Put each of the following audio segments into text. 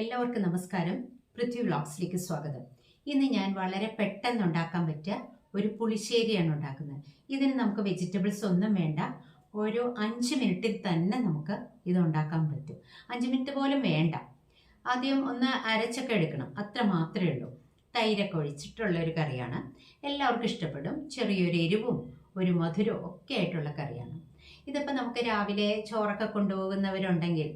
എല്ലാവർക്കും നമസ്കാരം. പൃഥ്വി വ്ളോഗ്സിലേക്ക് സ്വാഗതം. ഇന്ന് ഞാൻ വളരെ പെട്ടെന്ന് ഉണ്ടാക്കാൻ പറ്റിയ ഒരു പുളിശ്ശേരിയാണ് ഉണ്ടാക്കുന്നത്. ഇതിന് നമുക്ക് വെജിറ്റബിൾസ് ഒന്നും വേണ്ട. ഒരു അഞ്ച് മിനിറ്റിൽ തന്നെ നമുക്ക് ഇത് ഉണ്ടാക്കാൻ പറ്റും. അഞ്ച് മിനിറ്റ് പോലും വേണ്ട. ആദ്യം ഒന്ന് അരച്ചൊക്കെ എടുക്കണം. അത്ര മാത്രമേ ഉള്ളൂ. തൈരൊക്കെ ഒഴിച്ചിട്ടുള്ള ഒരു കറിയാണ്. എല്ലാവർക്കും ഇഷ്ടപ്പെടും. ചെറിയൊരു എരിവും ഒരു മധുരവും ഒക്കെ ആയിട്ടുള്ള കറിയാണ്. ഇതിപ്പോൾ നമുക്ക് രാവിലെ ചോറൊക്കെ കൊണ്ടുപോകുന്നവരുണ്ടെങ്കിൽ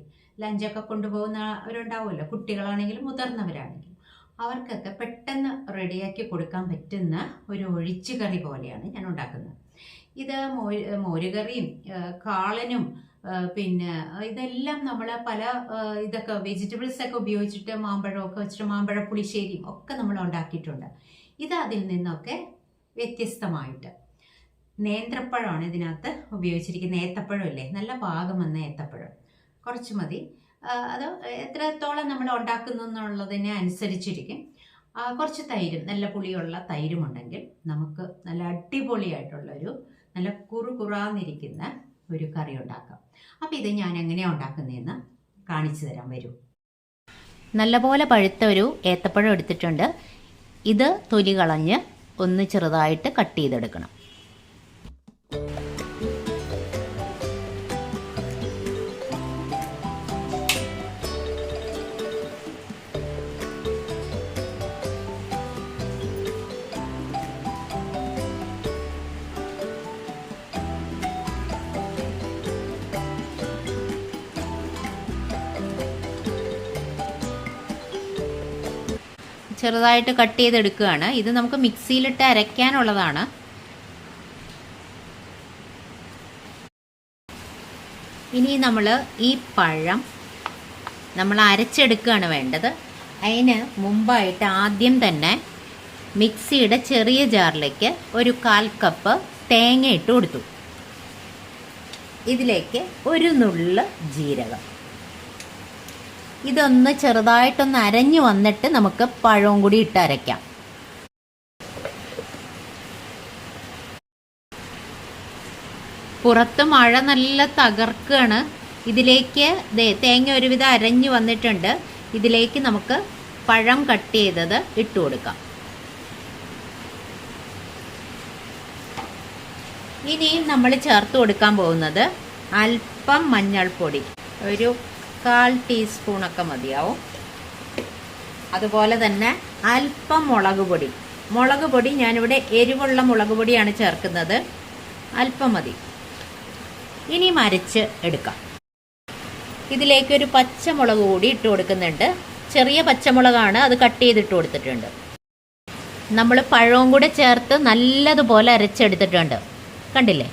ലഞ്ചൊക്കെ കൊണ്ടുപോകുന്നവരുണ്ടാവുമല്ലോ കുട്ടികളാണെങ്കിലും മുതിർന്നവരാണെങ്കിലും. അവർക്കൊക്കെ പെട്ടെന്ന് റെഡിയാക്കി കൊടുക്കാൻ പറ്റുന്ന ഒരു ഒഴിച്ചു കറി പോലെയാണ് ഞാൻ ഉണ്ടാക്കുന്നത്. ഇത് മോര് മോരുകറിയും കാളനും പിന്നെ ഇതെല്ലാം നമ്മൾ പല ഇതൊക്കെ വെജിറ്റബിൾസ് ഒക്കെ ഉപയോഗിച്ചിട്ട് മാമ്പഴമൊക്കെ വെച്ചിട്ട് മാമ്പഴ പുളിശ്ശേരിയും ഒക്കെ നമ്മൾ ഉണ്ടാക്കിയിട്ടുണ്ട്. ഇത് അതിൽ നിന്നൊക്കെ വ്യത്യസ്തമായിട്ട്. നേന്ത്രപ്പഴമാണ് ഇതിനകത്ത് ഉപയോഗിച്ചിരിക്കുന്നത്. ഏത്തപ്പഴം അല്ലേ നല്ല പാകം വന്ന ഏത്തപ്പഴം. കുറച്ച് മതി. അത് എത്രത്തോളം നമ്മൾ ഉണ്ടാക്കുന്നു എന്നുള്ളതിനെ അനുസരിച്ചിരിക്കും. കുറച്ച് തൈരും നല്ല പുളിയുള്ള തൈരും ഉണ്ടെങ്കിൽ നമുക്ക് നല്ല അടിപൊളിയായിട്ടുള്ളൊരു നല്ല കുറുകുറാന്നിരിക്കുന്ന ഒരു കറി ഉണ്ടാക്കാം. അപ്പോൾ ഇത് ഞാൻ എങ്ങനെയാണ് ഉണ്ടാക്കുന്നതെന്ന് കാണിച്ചു തരാൻ വരൂ. നല്ലപോലെ പഴുത്ത ഒരു ഏത്തപ്പഴം എടുത്തിട്ടുണ്ട്. ഇത് തൊലി കളഞ്ഞ് ഒന്ന് ചെറുതായിട്ട് കട്ട് ചെയ്തെടുക്കണം. ചെറുതായിട്ട് കട്ട് ചെയ്തെടുക്കുകയാണ്. ഇത് നമുക്ക് മിക്സിയിലിട്ട് അരയ്ക്കാനുള്ളതാണ്. ഇനി നമ്മൾ ഈ പഴം നമ്മൾ അരച്ചെടുക്കുകയാണ് വേണ്ടത്. അതിന് മുമ്പായിട്ട് ആദ്യം തന്നെ മിക്സിയുടെ ചെറിയ ജാറിലേക്ക് ഒരു കാൽ കപ്പ് തേങ്ങ ഇട്ട് കൊടുത്തു. ഇതിലേക്ക് ഒരു നുള്ള് ജീരകം. ഇതൊന്ന് ചെറുതായിട്ടൊന്ന് അരഞ്ഞു വന്നിട്ട് നമുക്ക് പഴവും കൂടി ഇട്ട് അരയ്ക്കാം. പുറത്ത് മഴ നല്ല തകർക്കുകയാണ് ഇതിലേക്ക് തേങ്ങ ഒരുവിധം അരഞ്ഞു വന്നിട്ടുണ്ട്. ഇതിലേക്ക് നമുക്ക് പഴം കട്ട് ചെയ്തത് ഇട്ട് കൊടുക്കാം. ഇനി നമ്മൾ ചേർത്ത് കൊടുക്കാൻ പോകുന്നത് അല്പം മഞ്ഞൾപ്പൊടി. ഒരു കാൽ ടീസ്പൂണൊക്കെ മതിയാവും. അതുപോലെ തന്നെ അല്പം മുളക് പൊടി. മുളക് പൊടി ഞാനിവിടെ എരിവുള്ള മുളക് പൊടിയാണ് ചേർക്കുന്നത്. അല്പം മതി. ഇനി മരച്ച് എടുക്കാം. ഇതിലേക്കൊരു പച്ചമുളക് കൂടി ഇട്ട് കൊടുക്കുന്നുണ്ട്. ചെറിയ പച്ചമുളകാണ് അത് കട്ട് ചെയ്തിട്ട് കൊടുത്തിട്ടുണ്ട്. നമ്മൾ പഴവും കൂടെ ചേർത്ത് നല്ലതുപോലെ അരച്ചെടുത്തിട്ടുണ്ട്. കണ്ടില്ലേ?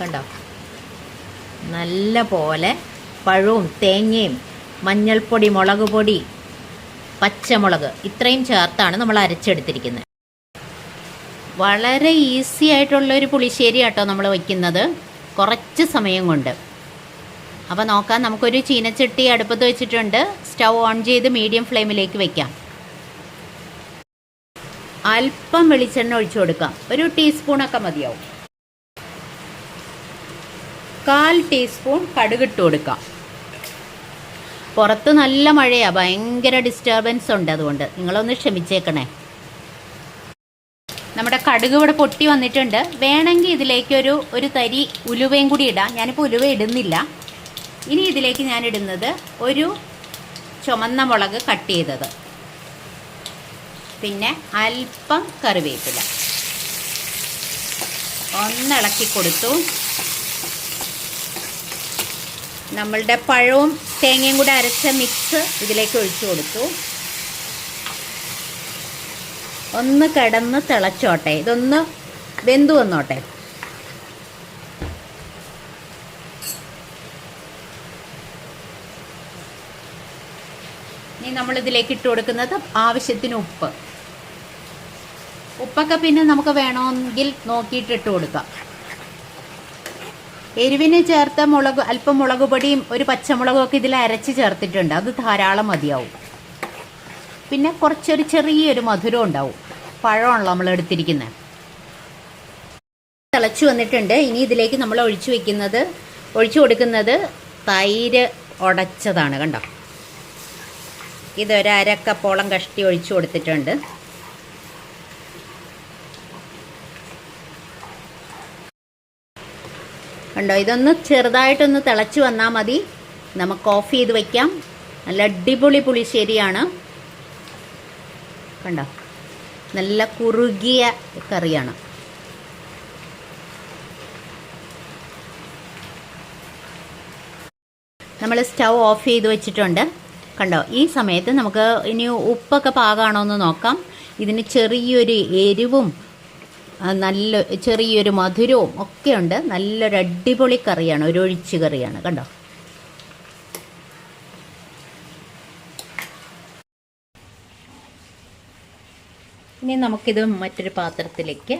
കണ്ടോ? നല്ല പോലെ പഴവും തേങ്ങയും മഞ്ഞൾപ്പൊടി മുളക് പൊടി പച്ചമുളക് ഇത്രയും ചേർത്താണ് നമ്മൾ അരച്ചെടുത്തിരിക്കുന്നത്. വളരെ ഈസി ആയിട്ടുള്ള ഒരു പുളിശ്ശേരി ആട്ടോ നമ്മൾ വയ്ക്കുന്നത് കുറച്ച് സമയം കൊണ്ട്. അപ്പോൾ നോക്കാം നമുക്കൊരു ചീനച്ചട്ടി അടുപ്പത്ത് വെച്ചിട്ടുണ്ട്. സ്റ്റൗ ഓൺ ചെയ്ത് മീഡിയം ഫ്ലെയിമിലേക്ക് വെക്കാം. അല്പം വെളിച്ചെണ്ണ ഒഴിച്ചു കൊടുക്കാം. ഒരു ടീസ്പൂണൊക്കെ മതിയാവും. കാൽ ടീസ്പൂൺ കടുകിട്ട് കൊടുക്കാം പുറത്ത് നല്ല മഴയാണ് ഭയങ്കര ഡിസ്റ്റർബൻസ് ഉണ്ട് അതുകൊണ്ട്. നിങ്ങളൊന്ന് ക്ഷമിച്ചേക്കണേ. നമ്മുടെ കടുക് ഇവിടെ പൊട്ടി വന്നിട്ടുണ്ട്. വേണമെങ്കിൽ ഇതിലേക്കൊരു ഒരു തരി ഉലുവയും കൂടി ഇടാം. ഞാനിപ്പോൾ ഉലുവ ഇടുന്നില്ല. ഇനി ഇതിലേക്ക് ഞാൻ ഇടുന്നത് ഒരു ചുമന്ന മുളക് കട്ട് ചെയ്തത്. പിന്നെ അല്പം കറിവേപ്പില. ഒന്നിളക്കി കൊടുത്തു. നമ്മളുടെ പഴവും തേങ്ങയും കൂടെ അരച്ച മിക്സ് ഇതിലേക്ക് ഒഴിച്ചു കൊടുത്തു. ഒന്ന് കിടന്ന് തിളച്ചോട്ടെ. ഇതൊന്ന് വെന്തു വന്നോട്ടെ. ഇനി നമ്മളിതിലേക്ക് ഇട്ട് കൊടുക്കുന്നത് ആവശ്യത്തിന് ഉപ്പ്. ഉപ്പൊക്കെ പിന്നെ നമുക്ക് വേണമെങ്കിൽ നോക്കിയിട്ട് ഇട്ട് കൊടുക്കാം. എരിവിന് ചേർത്ത മുളക് അല്പം മുളക് പൊടിയും ഒരു പച്ചമുളകും ഒക്കെ ഇതിൽ അരച്ച് ചേർത്തിട്ടുണ്ട്. അത് ധാരാളം മതിയാവും. പിന്നെ കുറച്ചൊരു ചെറിയൊരു മധുരം ഉണ്ടാവും. പഴമാണല്ലോ നമ്മൾ എടുത്തിരിക്കുന്നത് തിളച്ചു വന്നിട്ടുണ്ട്. ഇനി ഇതിലേക്ക് നമ്മൾ ഒഴിച്ചു വെക്കുന്നത് ഒഴിച്ചു കൊടുക്കുന്നത് തൈര് ഉടച്ചതാണ് കണ്ടോ? ഇതൊരക്കപ്പോളം കഷ്ടി ഒഴിച്ചു കൊടുത്തിട്ടുണ്ട്. കണ്ടോ? ഇതൊന്ന് ചെറുതായിട്ടൊന്ന് തിളച്ച് വന്നാൽ മതി. നമുക്ക് ഓഫ് ചെയ്ത് വയ്ക്കാം നല്ല അടിപൊളി പുളിശ്ശേരിയാണ് കണ്ടോ? നല്ല കുറുകിയ കറിയാണ്. നമ്മൾ സ്റ്റൗ ഓഫ് ചെയ്ത് വെച്ചിട്ടുണ്ട്. കണ്ടോ? ഈ സമയത്ത് നമുക്ക് ഇനി ഉപ്പൊക്കെ പാകമാണോ എന്ന് നോക്കാം. ഇതിന് ചെറിയൊരു എരിവും നല്ല ചെറിയൊരു മധുരവും ഒക്കെ ഉണ്ട്. നല്ലൊരു അടിപൊളി കറിയാണ് ഒരു ഒഴിച്ചു കറിയാണ്. കണ്ടോ? ഇനി നമുക്കിത് മറ്റൊരു പാത്രത്തിലേക്ക്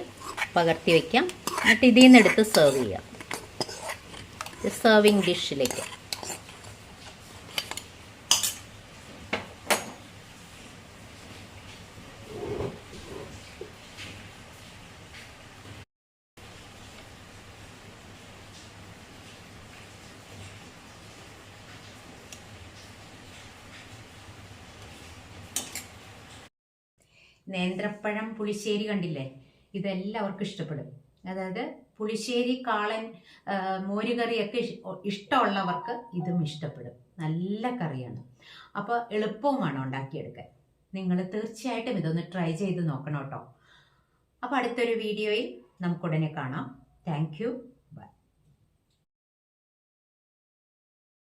പകർത്തി വയ്ക്കാം എന്നിട്ട് ഇതിൽ നിന്ന് എടുത്ത് സെർവ് ചെയ്യാം സെർവിങ് ഡിഷിലേക്ക് നേന്ത്രപ്പഴം പുളിശ്ശേരി കണ്ടില്ലേ? ഇതെല്ലാവർക്കും ഇഷ്ടപ്പെടും. അതായത് പുളിശ്ശേരി കാളൻ മോരുകറിയൊക്കെ ഇഷ്- ഇഷ്ടമുള്ളവർക്ക് ഇതും ഇഷ്ടപ്പെടും. നല്ല കറിയാണ്. അപ്പോൾ എളുപ്പവുമാണ് ഉണ്ടാക്കിയെടുക്കാൻ. നിങ്ങൾ തീർച്ചയായിട്ടും ഇതൊന്ന് ട്രൈ ചെയ്ത് നോക്കണം കേട്ടോ. അപ്പോൾ അടുത്തൊരു വീഡിയോയിൽ നമുക്കുടനെ കാണാം. താങ്ക്